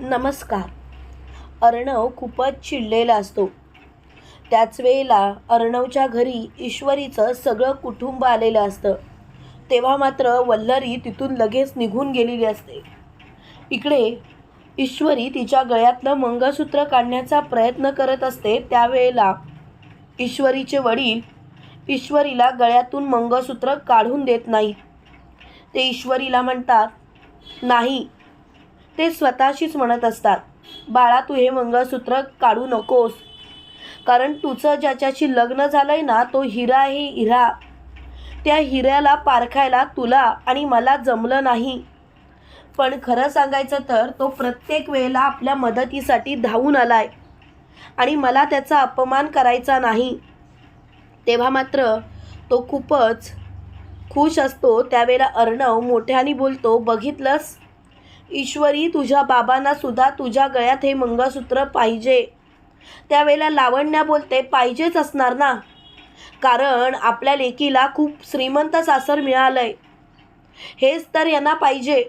नमस्कार. अर्णव खूपच चिडलेला असतो. त्याच वेळेला अर्णवच्या घरी ईश्वरीचं सगळं कुटुंब आलेलं असतं. तेव्हा मात्र वल्लरी तिथून लगेच निघून गेलेली असते. इकडे ईश्वरी तिच्या गळ्यातलं मंगळसूत्र काढण्याचा प्रयत्न करत असते त्यावेळेला ईश्वरीचे वडील ईश्वरीला गळ्यातून मंगळसूत्र काढून देत नाहीत. ते ईश्वरीला म्हणतात नाही ते स्वतःशीच म्हणत असतात बाळा तू हे मंगळसूत्र काढू नकोस. कारण तुझं ज्याच्याशी लग्न झालंय ना तो हिरा आहे हिरा. त्या हिऱ्याला पारखायला तुला आणि मला जमलं नाही. पण खरं सांगायचं तर तो प्रत्येक वेळेला आपल्या मदतीसाठी धावून आलाय आणि मला त्याचा अपमान करायचा नाही. तेव्हा मात्र तो खूपच खुश असतो. त्यावेळेला अर्णव मोठ्याने बोलतो बघितलंस? ईश्वरी तुझ्या बाबांना सुद्धा तुझ्या गळ्यात हे मंगळसूत्र पाहिजे. त्यावेळेला लावण्या बोलते पाहिजेच असणार ना. कारण आपल्या लेकीला खूप श्रीमंत सासर मिळालंय. हेच तर यांना पाहिजे.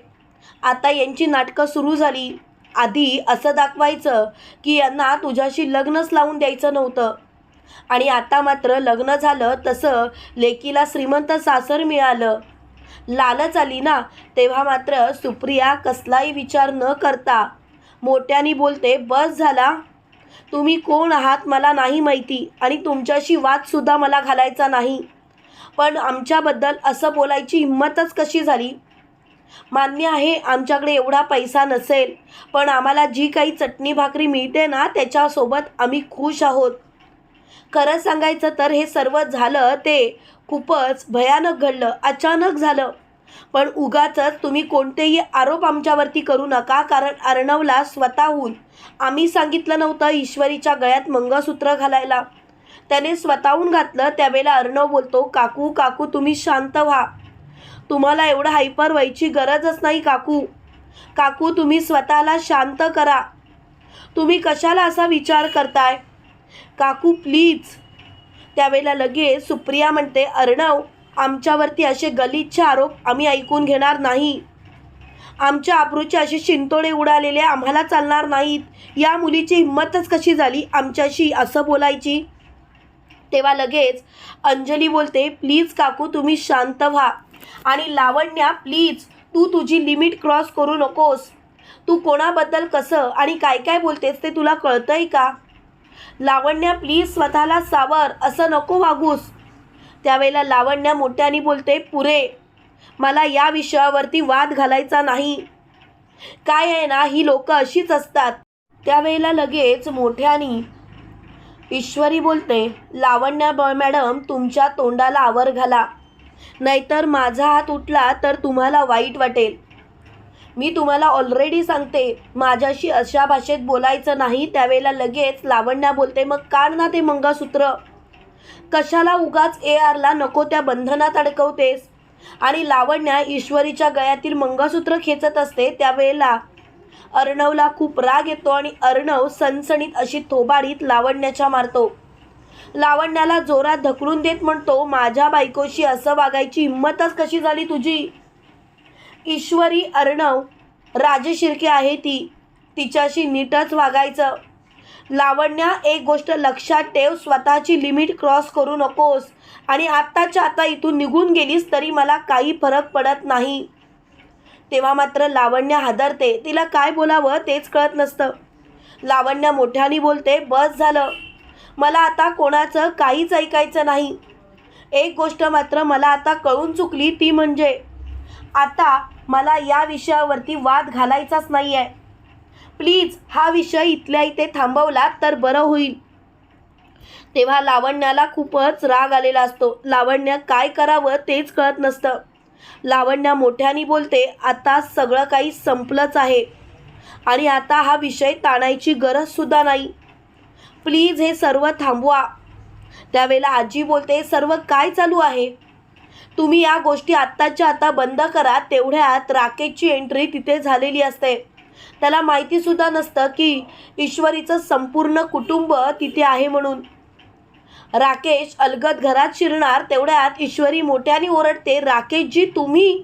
आता यांची नाटकं सुरू झाली. आधी असं दाखवायचं की यांना तुझ्याशी लग्नच लावून द्यायचं नव्हतं. आणि आता मात्र लग्न झालं तसं लेकीला श्रीमंत सासर मिळालं. लालच आली ना तेव्हा मात्र सुप्रिया कसलाही विचार न करता मोठ्यानी बोलते बस झाला. तुम्ही कोण आहात मला नाही माहिती आणि तुमच्याशी वादसुद्धा मला घालायचा नाही. पण आमच्याबद्दल असं बोलायची हिंमतच कशी झाली? मान्य आहे आमच्याकडे एवढा पैसा नसेल पण आम्हाला जी काही चटणी भाकरी मिळते ना त्याच्यासोबत आम्ही खुश आहोत. खरं सांगायचं तर हे सर्व झालं ते खूपच भयानक घडलं अचानक झालं. पण उगाच तुम्ही कोणतेही आरोप आमच्यावरती करू नका कारण अर्णवला स्वतःहून आम्ही सांगितलं नव्हतं ईश्वरीच्या गळ्यात मंगळसूत्र घालायला. त्याने स्वतःहून घातलं त्यावेळेला अर्णव बोलतो काकू काकू तुम्ही शांत व्हा. तुम्हाला एवढं हायपर व्हायची गरजच नाही काकू. काकू तुम्ही स्वतःला शांत करा. तुम्ही कशाला असा विचार करताय? काकू प्लीज त्यावेळेला लगेच सुप्रिया म्हणते अर्णव आमच्यावरती असे गलिच्छ आरोप आम्ही ऐकून घेणार नाही. आमच्या आबरूचे असे शिंतोडे उडालेले आम्हाला चालणार नाहीत. या मुलीची हिंमतच कशी झाली आमच्याशी असं बोलायची? तेव्हा लगेच अंजली बोलते प्लीज काकू तुम्ही शांत व्हा. आणि लावण्या प्लीज तू तुझी लिमिट क्रॉस करू नकोस. तू कोणाबद्दल कसं आणि काय काय बोलतेस ते तुला कळतंय का? लावण्या प्लीज स्वतःला सावर असं नको वागूस. त्यावेळेला लावण्या मोठ्याने बोलते पुरे मला या विषयावरती वाद घालायचा नाही. काय आहे ना ही लोकं अशीच असतात. त्यावेळेला लगेच मोठ्यानी ईश्वरी बोलते लावण्या ब मॅडम तुमच्या तोंडाला आवर घाला. नाहीतर माझा हात उठला तर तुम्हाला वाईट वाटेल. मी तुम्हाला ऑलरेडी सांगते माझ्याशी अशा भाषेत बोलायचं नाही त्यावेळेला लगेच लावण्या बोलते मग काढ ना ते मंगळसूत्र. कशाला उगाच ए आरला नको त्या बंधनात अडकवतेस? आणि लावण्या ईश्वरीच्या गळ्यातील मंगळसूत्र खेचत असते त्यावेळेला अर्णवला खूप राग येतो आणि अर्णव सणसणीत अशी थोबाडीत लावण्याच्या मारतो. लावण्याला जोरात ढकलून देत म्हणतो माझ्या बायकोशी असं वागायची हिंमतच कशी झाली तुझी? ईश्वरी अर्णव राजशिर्के आहे ती. तिच्याशी नीटच वागायचं. लावण्या एक गोष्ट लक्षात ठेव स्वतःची लिमिट क्रॉस करू नकोस. आणि आत्ताच्या आता इथून निघून गेलीस तरी मला काही फरक पडत नाही. तेव्हा मात्र लावण्य हादरते. तिला काय बोलावं तेच कळत नसतं. लावण्य मोठ्याने बोलते बस झालं. मला आता कोणाचं काहीच ऐकायचं नाही. एक गोष्ट मात्र मला आता कळून चुकली ती म्हणजे आता मला या विषयावरती वाद घालायचाच नाही आहे प्लीज हा विषय इथल्या इथे थांबवला तर बरं होईल. तेव्हा लावण्याला खूपच राग आलेला असतो. लावण्य काय करावं तेच कळत नसतं. लावण्या मोठ्याने बोलते आता सगळं काही संपलंच आहे. आणि आता हा विषय ताणायची गरजसुद्धा नाही. प्लीज हे सर्व थांबवा. त्यावेळेला आजी बोलते सर्व काय चालू आहे? तुम्ही या गोष्टी आत्ताच्या आता बंद करा तेवढ्यात राकेशची एंट्री तिथे झालेली असते. त्याला माहितीसुद्धा नसतं की ईश्वरीचं संपूर्ण कुटुंब तिथे आहे म्हणून. राकेश अलगद घरात शिरणार तेवढ्यात ईश्वरी मोठ्याने ओरडते राकेशजी तुम्ही?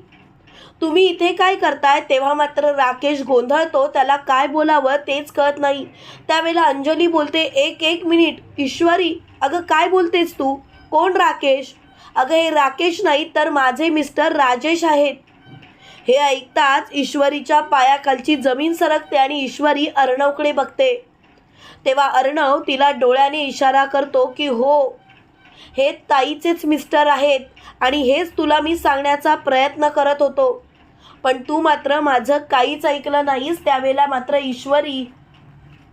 तुम्ही इथे काय करताय? तेव्हा मात्र राकेश गोंधळतो त्याला काय बोलावं तेच कळत नाही. त्यावेळेला अंजली बोलते एक एक मिनिट ईश्वरी अगं काय बोलतेस तू? कोण राकेश? अगं हे राकेश नाही तर माझे मिस्टर राजेश आहेत. हे ऐकताच ईश्वरीच्या पायाखालची जमीन सरकते आणि ईश्वरी अर्णवकडे बघते. तेव्हा अर्णव तिला डोळ्याने इशारा करतो की हो हे ताईचेच मिस्टर आहेत आणि हेच तुला मी सांगण्याचा प्रयत्न करत होतो. पण तू मात्र माझं काहीच ऐकलं नाहीस त्यावेळेला मात्र ईश्वरी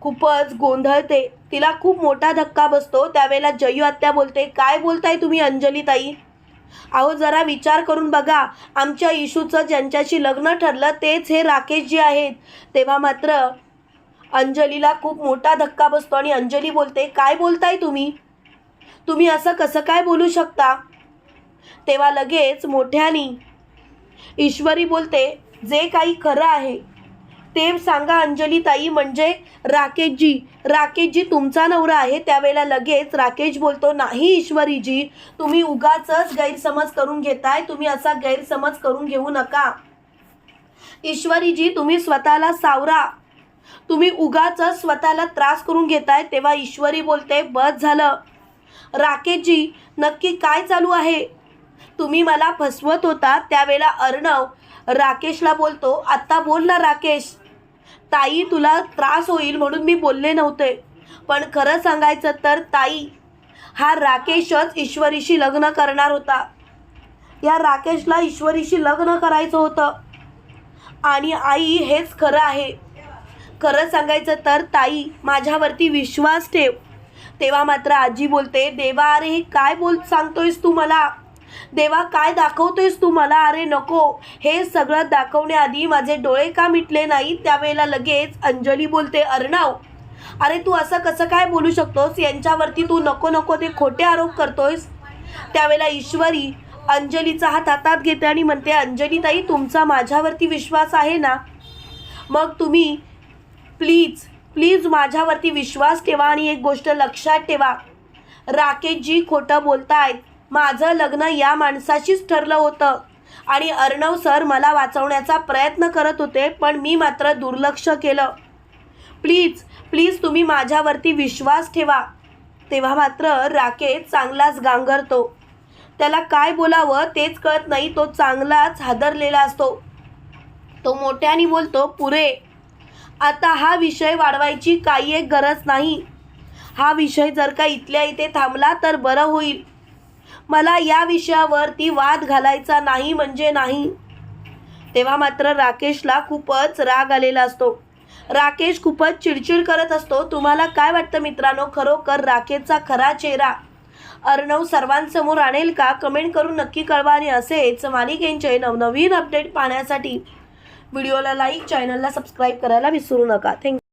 खूपच गोंधळते. तिला खूप मोठा धक्का बसतो. त्यावेळेला जयू आत्या बोलते काय बोलताय तुम्ही अंजली ताई अहो जरा विचार करून बघा. आमच्या इशूचं ज्यांच्याशी लग्न ठरलं तेच हे राकेश जी आहेत. तेव्हा मात्र अंजलीला खूप मोठा धक्का बसतो आणि अंजली बोलते काय बोलताय तुम्ही? तुम्ही असं कसं काय बोलू शकता? तेव्हा लगेच मोठ्यानी ईश्वरी बोलते जे काही खरं आहे ते सांगा अंजली ताई म्हणजे राकेशजी. राकेशजी तुमचा नवरा आहे त्यावेळेला लगेच राकेश बोलतो नाही ईश्वरीजी तुम्ही उगाच गैरसमज करून घेताय तुम्ही असा गैरसमज करून घेऊ नका. ईश्वरीजी तुम्ही स्वतःला सावरा. तुम्ही उगाच स्वतःला त्रास करून घेताय तेव्हा ईश्वरी बोलते बस झालं. राकेशजी नक्की काय चालू आहे? तुम्ही मला फसवत होता त्यावेळेला अर्णव राकेशला बोलतो आत्ता बोल ना राकेश. ताई तुला त्रास होईल म्हणून मी बोलले नव्हते. पण खरं सांगायचं तर ताई हा राकेशच ईश्वरीशी लग्न करणार होता. या राकेशला ईश्वरीशी लग्न करायचं होतं. आणि आई हेच खरं आहे. खरं सांगायचं तर ताई माझ्यावरती विश्वास ठेव. तेव्हा मात्र आजी बोलते देवा अरे हे काय बोल सांगतोयस तू मला? देवा काय दाखवतोयस तू मला? अरे नको. हे सगळं दाखवण्याआधी माझे डोळे का मिटले नाही त्यावेळेला लगेच अंजली बोलते अर्णव अरे तू असं कसं काय बोलू शकतोस? यांच्यावरती तू नको नको ते खोटे आरोप करतोयस. त्यावेळेला ईश्वरी अंजलीचा हात हातात घेते आणि म्हणते अंजली ताई तुमचा माझ्यावरती विश्वास आहे ना? मग तुम्ही प्लीज प्लीज माझ्यावरती विश्वास ठेवा आणि एक गोष्ट लक्षात ठेवा. राकेशजी खोटं बोलतायत. माझं लग्न या माणसाशीच ठरलं होतं. आणि अर्णव सर मला वाचवण्याचा प्रयत्न करत होते पण मी मात्र दुर्लक्ष केलं. प्लीज प्लीज तुम्ही माझ्यावरती विश्वास ठेवा. तेव्हा मात्र राकेश चांगलाच गांगरतो. त्याला काय बोलावं तेच कळत नाही तो चांगलाच हादरलेला असतो. तो मोठ्याने बोलतो पुरे आता हा विषय वाढवायची काही एक गरज नाही. हा विषय जर का इथल्या इथे थांबला तर बरं होईल. मला या विषयावरती वाद घालायचा नाही म्हणजे नाही. तेव्हा मात्र राकेशला खूपच राग आलेला असतो. राकेश खूपच चिडचिड करत असतो. तुम्हाला काय वाटतं मित्रांनो? खरोखर राकेशचा खरा चेहरा अर्णव सर्वांसमोर आणेल का? कमेंट करून नक्की कळवा आणि असेच मालिकेंचे नवनवीन अपडेट पाहण्यासाठी व्हिडिओला लाईक चॅनलला सबस्क्राईब करायला विसरू नका. थँक्यू